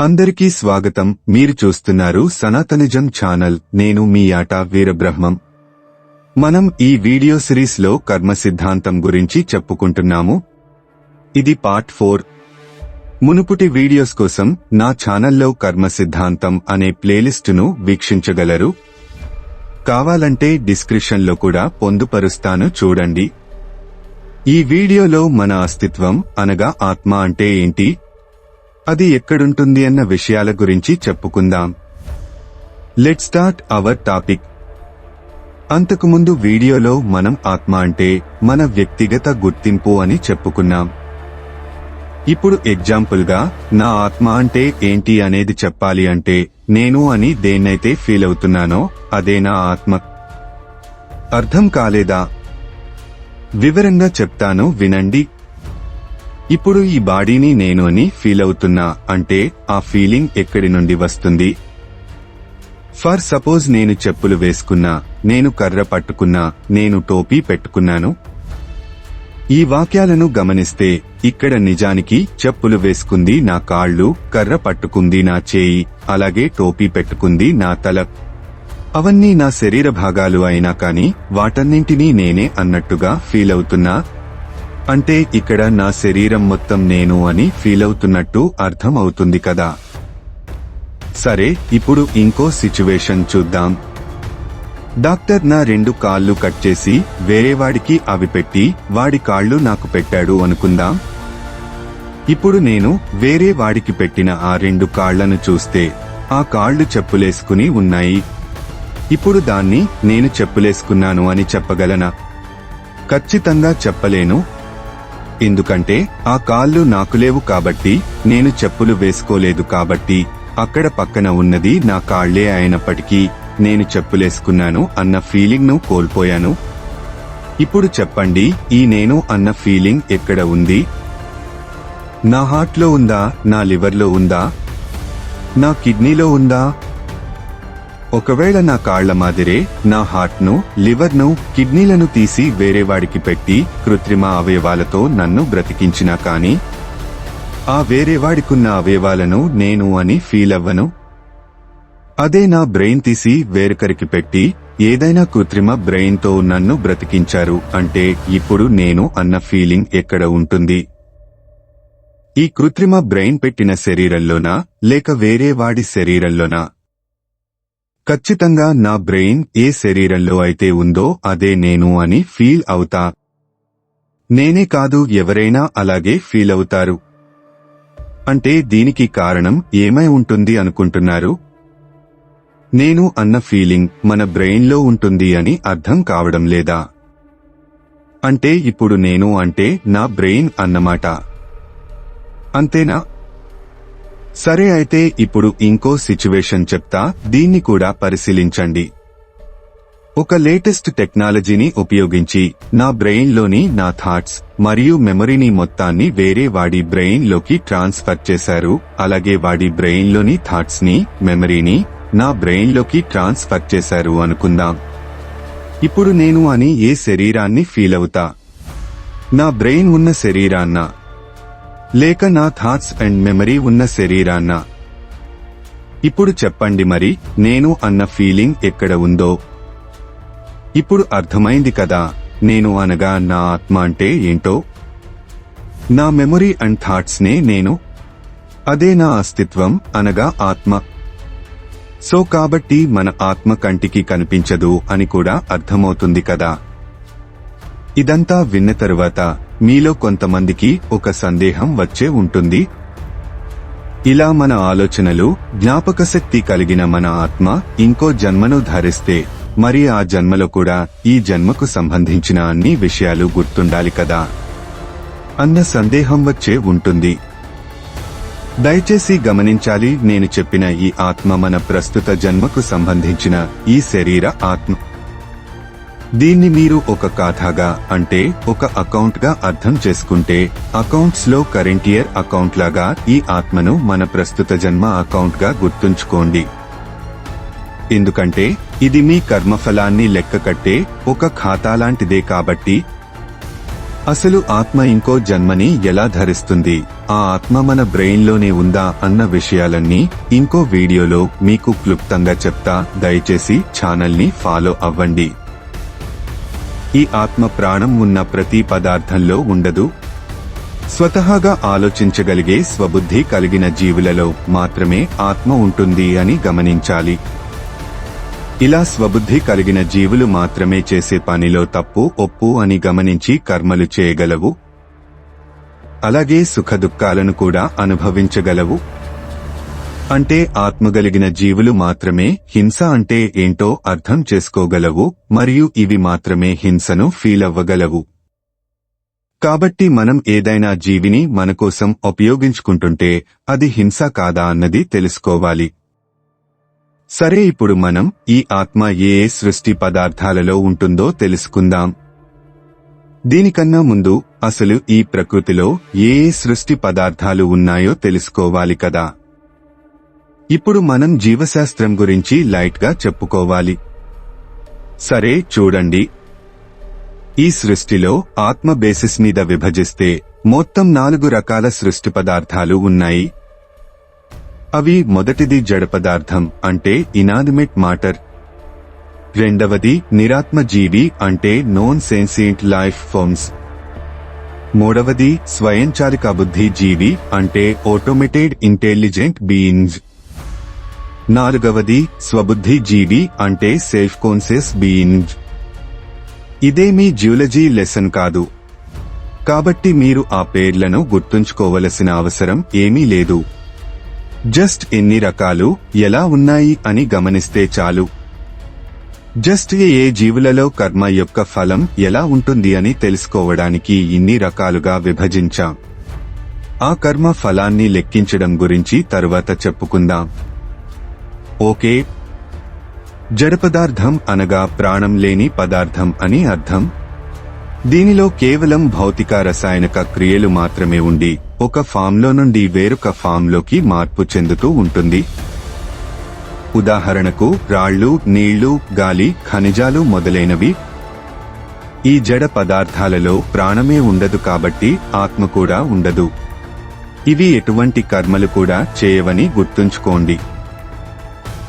అందరికీ స్వాగతం. మీరు చూస్తున్నారు సనాతనిజం ఛానల్. నేను మీ ఆట వీరబ్రహ్మం. మనం ఈ వీడియో సిరీస్లో కర్మ సిద్ధాంతం గురించి చెప్పుకుంటున్నాము. ఇది పార్ట్ ఫోర్. మునుపుటి వీడియోస్ కోసం నా ఛానల్లో కర్మ సిద్ధాంతం అనే ప్లేలిస్టును వీక్షించగలరు. కావాలంటే డిస్క్రిప్షన్లో కూడా పొందుపరుస్తాను చూడండి. ఈ వీడియోలో మన అస్తిత్వం అనగా ఆత్మ అంటే ఏంటి? అది ఎక్కడుంటుంది అన్న విషయాల గురించి చెప్పుకుందాం. లెట్ స్టార్ట్ అవర్ టాపిక్ అంతకుముందు వీడియోలో మనం ఆత్మ అంటే మన వ్యక్తిగత గుర్తింపు అని చెప్పుకున్నాం. ఇప్పుడు ఎగ్జాంపుల్గా నా ఆత్మ అంటే ఏంటి అనేది చెప్పాలి అంటే నేను అని దేన్నైతే ఫీల్ అవుతున్నానో అదే నా ఆత్మ. అర్థం కాలేదా? వివరంగా చెప్తాను వినండి. ఇప్పుడు ఈ బాడీని నేను అని ఫీల్ అవుతున్నా అంటే ఆ ఫీలింగ్ ఎక్కడి నుండి వస్తుంది? ఫర్ సపోజ్ నేను చెప్పులు వేసుకున్నా నేను కర్ర పట్టుకున్నా నేను టోపీ పెట్టుకున్నాను. ఈ వాక్యాలను గమనిస్తే ఇక్కడ నిజానికి చెప్పులు వేసుకుంది నా కాళ్ళు కర్ర పట్టుకుంది నా చేయి అలాగే టోపీ పెట్టుకుంది నా తల. అవన్నీ నా శరీర భాగాలు అయినా కాని వాటన్నింటినీ నేనే అన్నట్టుగా ఫీల్ అవుతున్నా అంటే ఇక్కడ నా శరీరం మొత్తం నేను అని ఫీల్ అవుతున్నట్టు అర్థం అవుతుంది కదా. సరే ఇప్పుడు ఇంకో సిచ్యువేషన్ చూద్దాం. డాక్టర్ నా రెండు కాళ్ళు కట్ చేసి వేరేవాడికి అవి పెట్టి వాడి కాళ్ళు నాకు పెట్టాడు అనుకుందాం. ఇప్పుడు నేను వేరే వాడికి పెట్టిన ఆ రెండు కాళ్ళను చూస్తే ఆ కాళ్ళు చెప్పులేసుకుని ఉన్నాయి. ఇప్పుడు దాన్ని నేను చెప్పులేసుకున్నాను అని చెప్పగలనా? ఖచ్చితంగా చెప్పలేను ఎందుకంటే ఆ కాళ్ళు నాకు లేవు కాబట్టి నేను చెప్పులు వేసుకోలేదు కాబట్టి అక్కడ పక్కన ఉన్నది నా కాళ్ళే అయినప్పటికీ నేను చెప్పులేసుకున్నాను అన్న ఫీలింగ్ను కోల్పోయాను. ఇప్పుడు చెప్పండి ఈ నేను అన్న ఫీలింగ్ ఎక్కడ ఉంది? నా హార్ట్లో ఉందా? నా లివర్లో ఉందా? నా కిడ్నీలో ఉందా? ఒకవేళ నా కాళ్ళ మాదిరే నా హార్ట్ను లివర్ను కిడ్నీలను తీసి వేరేవాడికి పెట్టి కృత్రిమ అవయవాలతో నన్ను బ్రతికించినా కాని ఆ వేరేవాడికున్న అవయవాలను నేను అని ఫీల్ అవ్వను. అదే నా బ్రెయిన్ తీసి వేరొకరికి పెట్టి ఏదైనా కృత్రిమ బ్రెయిన్తో నన్ను బ్రతికించారు అంటే ఇప్పుడు నేను అన్న ఫీలింగ్ ఎక్కడ ఉంటుంది? ఈ కృత్రిమ బ్రెయిన్ పెట్టిన శరీరంలోనా లేక వేరే వాడి శరీరంలోనా? ఖచ్చితంగా నా బ్రెయిన్ ఏ శరీరంలో అయితే ఉందో అదే నేను అని ఫీల్ అవుతా. నేనే కాదు ఎవరైనా అలాగే ఫీల్ అవుతారు. అంటే దీనికి కారణం ఏమై ఉంటుంది అనుకుంటున్నారు? నేను అన్న ఫీలింగ్ మన బ్రెయిన్లో ఉంటుంది అని అర్థం కావడం లేదా? అంటే ఇప్పుడు నేను అంటే నా బ్రెయిన్ అన్నమాట. అంతేనా? సరే అయితే ఇప్పుడు ఇంకో సిచ్యువేషన్ చెప్తా. దీన్ని కూడా పరిశీలించండి. ఒక లేటెస్ట్ టెక్నాలజీని ఉపయోగించి నా బ్రెయిన్లోని నా థాట్స్ మరియు మెమరీని మొత్తాన్ని వేరే వాడి బ్రెయిన్లోకి ట్రాన్స్ఫర్ చేశారు. అలాగే వాడి బ్రెయిన్లోని థాట్స్ని మెమరీని నా బ్రెయిన్లోకి ట్రాన్స్ఫర్ చేశారు అనుకుందాం. ఇప్పుడు నేను అని ఏ శరీరాన్ని ఫీల్ అవుతా? నా బ్రెయిన్ ఉన్న శరీరాన్న లేక నా థాట్స్ అండ్ మెమరీ ఉన్న శరీరాన్న. ఇప్పుడు చెప్పండి మరి నేను అన్న ఫీలింగ్ ఎక్కడ ఉందో? ఇప్పుడు అర్థమైంది కదా నేను అనగా నా ఆత్మ అంటే ఏంటో? నా మెమరీ అండ్ థాట్స్నే నేను. అదే నా అస్తిత్వం అనగా ఆత్మ. సో కాబట్టి మన ఆత్మ కంటికి కనిపించదు అని కూడా అర్థమవుతుంది కదా. ఇదంతా విన్న తరువాత మీలో కొంతమందికి ఒక సందేహం వచ్చే ఉంటుంది. ఇలా మన ఆలోచనలు జ్ఞాపకశక్తి కలిగిన మన ఆత్మ ఇంకో జన్మను ధరిస్తే మరి ఆ జన్మలో కూడా ఈ జన్మకు సంబంధించిన అన్ని విషయాలు గుర్తుండాలి కదా. అన్న సందేహం వచ్చే ఉంటుంది. దయచేసి గమనించాలి నేను చెప్పిన ఈ ఆత్మ మన ప్రస్తుత జన్మకు సంబంధించిన ఈ శరీర ఆత్మ. దీన్ని మీరు ఒక ఖాతాగా అంటే ఒక అకౌంట్గా అర్థం చేసుకుంటే అకౌంట్స్లో కరెంట్ ఇయర్ అకౌంట్ లాగా ఈ ఆత్మను మన ప్రస్తుత జన్మ అకౌంట్గా గుర్తుంచుకోండి. ఎందుకంటే ఇది మీ కర్మఫలాన్ని లెక్క కట్టే ఒక ఖాతా లాంటిదే కాబట్టి అసలు ఆత్మ ఇంకో జన్మని ఎలా ధరిస్తుంది ఆ ఆత్మ మన బ్రెయిన్లోనే ఉందా అన్న విషయాలన్నీ ఇంకో వీడియోలో మీకు క్లుప్తంగా చెప్తా దయచేసి ఛానల్ని ఫాలో అవ్వండి. ఈ ఆత్మ ప్రాణం ఉన్న ప్రతి పదార్థంలో ఉండదు. స్వతహాగా ఆలోచించగలిగే స్వబుద్ధి కలిగిన జీవులలో మాత్రమే ఆత్మ ఉంటుంది అని గమనించాలి. ఇలా స్వబుద్ధి కలిగిన జీవులు మాత్రమే చేసే పనిలో తప్పు ఒప్పు అని గమనించి కర్మలు చేయగలవు. అలాగే సుఖదుఖాలను కూడా అనుభవించగలవు. అంటే ఆత్మగలిగిన జీవులు మాత్రమే హింస అంటే ఏంటో అర్థం చేసుకోగలవు మరియు ఇవి మాత్రమే హింసను ఫీల్ అవ్వగలవు. కాబట్టి మనం ఏదైనా జీవిని మన కోసం ఉపయోగించుకుంటుంటే అది హింస కాదా అన్నది తెలుసుకోవాలి. సరే ఇప్పుడు మనం ఈ ఆత్మ ఏ ఏ సృష్టి పదార్థాలలో ఉంటుందో తెలుసుకుందాం. దీనికన్నా ముందు అసలు ఈ ప్రకృతిలో ఏ ఏ సృష్టి పదార్థాలు ఉన్నాయో తెలుసుకోవాలి కదా. ఇప్పుడు మనం జీవశాస్త్రం గురించి లైట్గా చెప్పుకోవాలి. సరే చూడండి. ఈ సృష్టిలో ఆత్మ బేసిస్ మీద విభజిస్తే మొత్తం నాలుగు రకాల సృష్టి పదార్థాలు ఉన్నాయి. అవి మొదటిది జడ పదార్థం అంటే ఇనానిమేట్ మాటర్. రెండవది నిరాత్మ జీవి అంటే నోన్ సెన్సియంట్ లైఫ్ ఫోమ్స్ మూడవది స్వయంచాలిక బుద్ధి జీవి అంటే ఆటోమేటెడ్ ఇంటెలిజెంట్ బీయింగ్స్. నాలుగవది స్వబుద్ధి జీవి అంటే సెల్ఫ్ కాన్షియస్ ఇదే మీ జియోలజీ లెసన్ కాదు. కాబట్టి మీరు ఆ పేర్లను గుర్తుంచుకోవలసిన అవసరం ఏమీ లేదు. జస్ట్ ఎన్ని రకాలు ఎలా ఉన్నాయి అని గమనిస్తే చాలు. జస్ట్ ఏ జీవులలో కర్మ యొక్క ఫలం ఎలా ఉంటుంది అని తెలుసుకోవడానికి ఇన్ని రకాలుగా విభజించాం. ఆ కర్మ ఫలాన్ని లెక్కించడం గురించి తరువాత చెప్పుకుందాం. ఓకే. జడపదార్థం అనగా ప్రాణం లేని పదార్థం అని అర్థం. దీనిలో కేవలం భౌతిక రసాయనిక క్రియలు మాత్రమే ఉండి ఒక ఫామ్లో నుండి వేరొక ఫామ్లోకి మార్పు చెందుతూ ఉంటుంది. ఉదాహరణకు రాళ్ళు నీళ్ళు గాలి ఖనిజాలు మొదలైనవి. ఈ జడ పదార్థాలలో ప్రాణమే ఉండదు కాబట్టి ఆత్మ కూడా ఉండదు. ఇవి ఎటువంటి కర్మలు కూడా చేయవని గుర్తుంచుకోండి.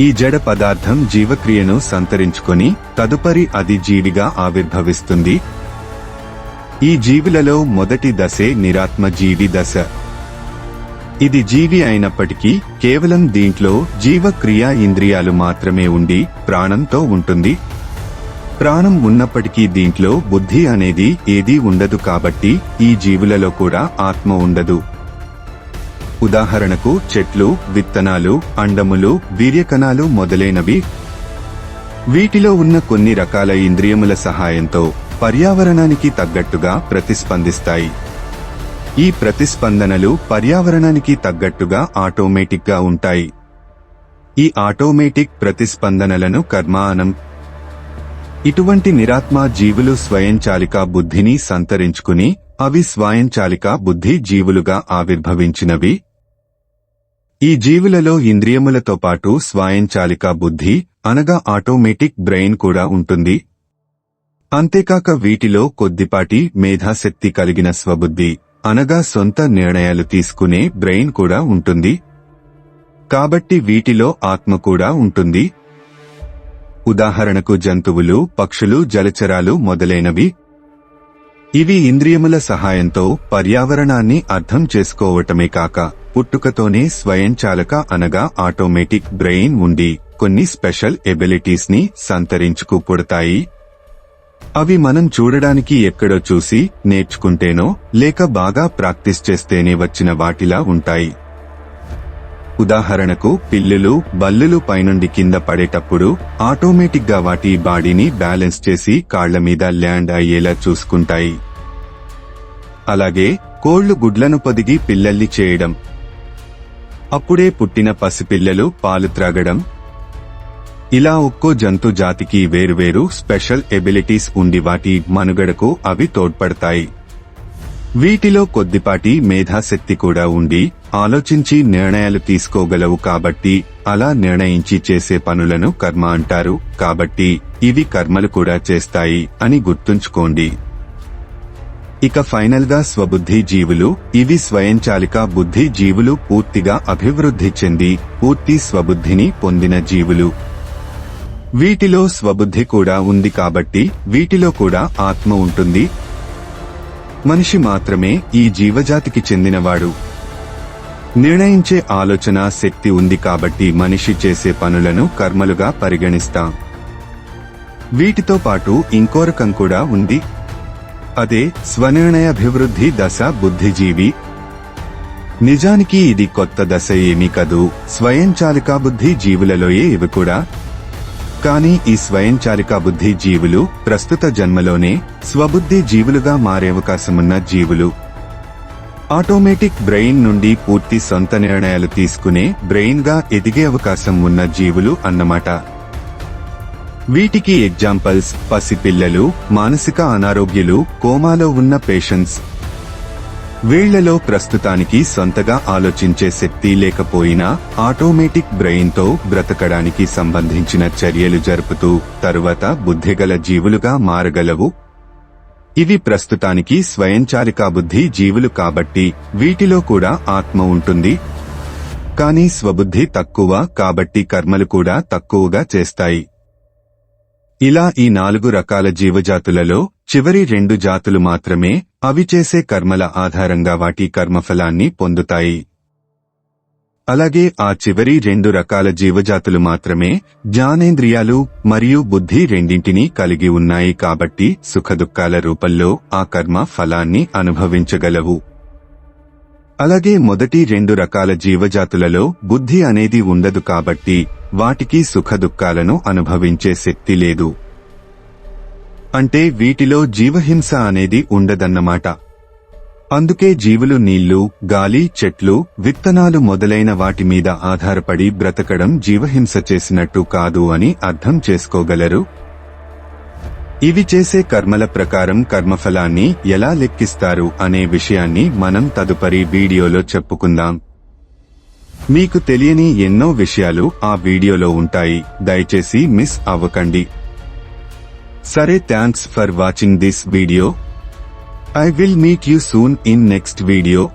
ఈ జడ పదార్థం జీవక్రియను సంతరించుకొని తదుపరి అది జీవిగా ఆవిర్భవిస్తుంది. ఈ జీవులలో మొదటి దశే నిరాత్మ జీవి దశ. ఇది జీవి అయినప్పటికీ కేవలం దీంట్లో జీవక్రియా ఇంద్రియాలు మాత్రమే ఉండి ప్రాణంతో ఉంటుంది. ప్రాణం ఉన్నప్పటికీ దీంట్లో బుద్ధి అనేది ఏదీ ఉండదు కాబట్టి ఈ జీవులలో కూడా ఆత్మ ఉండదు. ఉదాహరణకు చెట్లు విత్తనాలు అండములు వీర్యకణాలు మొదలైనవి. వీటిలో ఉన్న కొన్ని రకాల ఇంద్రియముల సహాయంతో పర్యావరణానికి తగ్గట్టుగా ప్రతిస్పందిస్తాయి. ఈ ప్రతిస్పందనలు పర్యావరణానికి తగ్గట్టుగా ఆటోమేటిక్గా ఉంటాయి. ఈ ఆటోమేటిక్ ప్రతిస్పందనలను కర్మానం. ఇటువంటి నిరాత్మ జీవులు స్వయంచాలిక బుద్ధిని సంతరించుకుని అవి స్వయంచాలిక బుద్ధి జీవులుగా ఆవిర్భవించినవి. ఈ జీవులలో ఇంద్రియములతో పాటు స్వాయంచాలిక బుద్ధి అనగా ఆటోమేటిక్ బ్రెయిన్ కూడా ఉంటుంది. అంతేకాక వీటిలో కొద్దిపాటి మేధాశక్తి కలిగిన స్వబుద్ధి అనగా సొంత నిర్ణయాలు తీసుకునే బ్రెయిన్ కూడా ఉంటుంది. కాబట్టి వీటిలో ఆత్మ కూడా ఉంటుంది. ఉదాహరణకు జంతువులు పక్షులు జలచరాలు మొదలైనవి ఇవి ఇంద్రియముల సహాయంతో పర్యావరణాన్ని అర్థం చేసుకోవటమే కాక పుట్టుకతోనే స్వయంచాలక అనగా ఆటోమేటిక్ బ్రెయిన్ ఉండి కొన్ని స్పెషల్ ఎబిలిటీస్ని సంతరించుకు పుడతాయి అవి మనం చూడడానికి ఎక్కడో చూసి నేర్చుకుంటేనో లేక బాగా ప్రాక్టీస్ చేస్తేనే వచ్చిన వాటిలా ఉంటాయి. ఉదాహరణకు పిల్లులు బల్లులు పైనుండి కింద పడేటప్పుడు ఆటోమేటిక్గా వాటి బాడీని బ్యాలెన్స్ చేసి కాళ్ళ మీద ల్యాండ్ అయ్యేలా చూసుకుంటాయి. అలాగే కోళ్ళు గుడ్లను పొదిగి పిల్లల్ని చేయడం. అప్పుడే పుట్టిన పసిపిల్లలు పాలు త్రాగడం. ఇలా ఒక్కో జంతు జాతికి వేరువేరు స్పెషల్ ఎబిలిటీస్ ఉండి వాటి మనుగడకు అవి తోడ్పడతాయి. వీటిలో కొద్దిపాటి మేధాశక్తి కూడా ఉండి ఆలోచించి నిర్ణయాలు తీసుకోగలవు కాబట్టి అలా నిర్ణయించి చేసే పనులను కర్మ అంటారు. కాబట్టి ఇవి కర్మలు కూడా చేస్తాయి అని గుర్తుంచుకోండి. ఇక ఫైనల్గా స్వబుద్ధి జీవులు ఇవి స్వయంచాలిక బుద్ధి జీవులు పూర్తిగా అభివృద్ధి చెంది పూర్తి స్వబుద్ధిని పొందిన జీవులు. వీటిలో స్వబుద్ధి కూడా ఉంది కాబట్టి వీటిలో కూడా ఆత్మ ఉంటుంది. మనిషి మాత్రమే ఈ జీవజాతికి చెందినవాడు. నిర్ణయించే ఆలోచన శక్తి ఉంది కాబట్టి మనిషి చేసే పనులను కర్మలుగా పరిగణిస్తాం. వీటితో పాటు ఇంకో రకం కూడా ఉంది. అదే స్వనిర్ణయాభివృద్ధి దశ బుద్ధిజీవి. నిజానికి ఇది కొత్త దశ ఏమీ కదూ స్వయంచాలిక బుద్ధి జీవులలోయే ఇవి కూడా. కానీ ఈ స్వయంచాలిక బుద్ధి జీవులు ప్రస్తుత జన్మలోనే స్వబుద్ధి జీవులుగా మారేవకాశమున్న జీవులు. ఆటోమేటిక్ బ్రెయిన్ నుండి పూర్తి సొంత నిర్ణయాలు తీసుకునే బ్రెయిన్గా ఎదిగే అవకాశం ఉన్న జీవులు అన్నమాట. వీటికి ఎగ్జాంపుల్స్ పసిపిల్లలు మానసిక అనారోగ్యులు కోమాలో ఉన్న పేషెంట్స్. వీళ్ళలో ప్రస్తుతానికి సొంతగా ఆలోచించే శక్తి లేకపోయినా ఆటోమేటిక్ బ్రెయిన్తో బ్రతకడానికి సంబంధించిన చర్యలు జరుపుతూ తరువాత బుద్ధిగల జీవులుగా మారగలవు. ఇవి ప్రస్తుతానికి స్వయంచాలిక బుద్ధి జీవులు కాబట్టి వీటిలో కూడా ఆత్మ ఉంటుంది. కానీ స్వబుద్ధి తక్కువ కాబట్టి కర్మలు కూడా తక్కువగా చేస్తాయి. ఇలా ఈ నాలుగు రకాల జీవజాతులలో చివరి రెండు జాతులు మాత్రమే అవి చేసే కర్మల ఆధారంగా వాటి కర్మఫలాన్ని పొందుతాయి. అలాగే ఆ చివరి రెండు రకాల జీవజాతులు మాత్రమే జ్ఞానేంద్రియాలు మరియు బుద్ధి రెండింటినీ కలిగి ఉన్నాయి కాబట్టి సుఖదుఖాల రూపంలో ఆ కర్మ ఫలాన్ని అనుభవించగలవు. అలాగే మొదటి రెండు రకాల జీవజాతులలో బుద్ధి అనేది ఉండదు కాబట్టి వాటికి సుఖదుఖాలను అనుభవించే శక్తి లేదు. అంటే వీటిలో జీవహింస అనేది ఉండదన్నమాట. అందుకే జీవులు నీళ్ళు గాలి చెట్లు విత్తనాలు మొదలైన వాటి మీద ఆధారపడి బ్రతకడం జీవహింస చేసినట్టు కాదు అని అర్థం చేసుకోగలరు? ఇవి చేసే కర్మల ప్రకారం కర్మఫలాన్ని ఎలా లెక్కిస్తారు అనే విషయాన్ని మనం తదుపరి వీడియోలో చెప్పుకుందాం. మీకు తెలియని ఎన్నో విషయాలు ఆ వీడియోలో ఉంటాయి. దయచేసి మిస్ అవ్వకండి. సరే thanks for watching this video I will meet you soon in next video